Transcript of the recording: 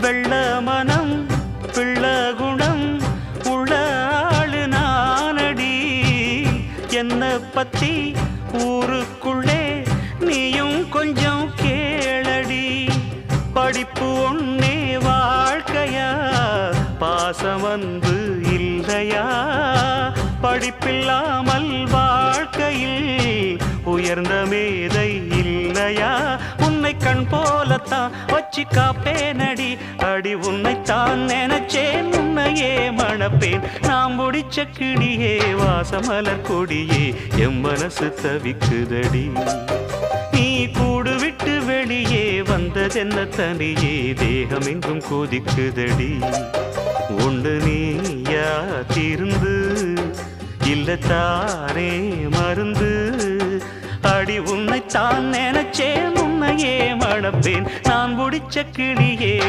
வெள்ள மனம் பிள்ள குணம் உள்ள ஆளு நானடி. என்ன பத்தி ஊருக்குள்ளே நீயும் கொஞ்சம் கேளடி. படிப்பு ஒன்னே வாழ்க்கையா? பாசம் வந்து இல்லையா? படிப்பில்லாமல் வாழ்க்கையில் உயர்ந்த மேதை இல்லையா? உன்னை கண் போலத்தான் வச்சு காப்பேனடி. அடி உன்னைத்தான் நினைச்சேன் உன்னையே மணப்பேன். நாம் முடிச்ச கிளியே வாசமலர் கொடியே எம் மனசு தவிக்குதடி. நீ கூடு விட்டு வெளியே வந்ததென்ன தனியே தேகம் எங்கும் கொதிக்குதடி. உண்டு நீயா தீர்ந்து இல்ல தானே மருந்து. அடி உன்னைத்தான் நினைச்சேன் உன்னையே நான் முடிச்ச கிளியே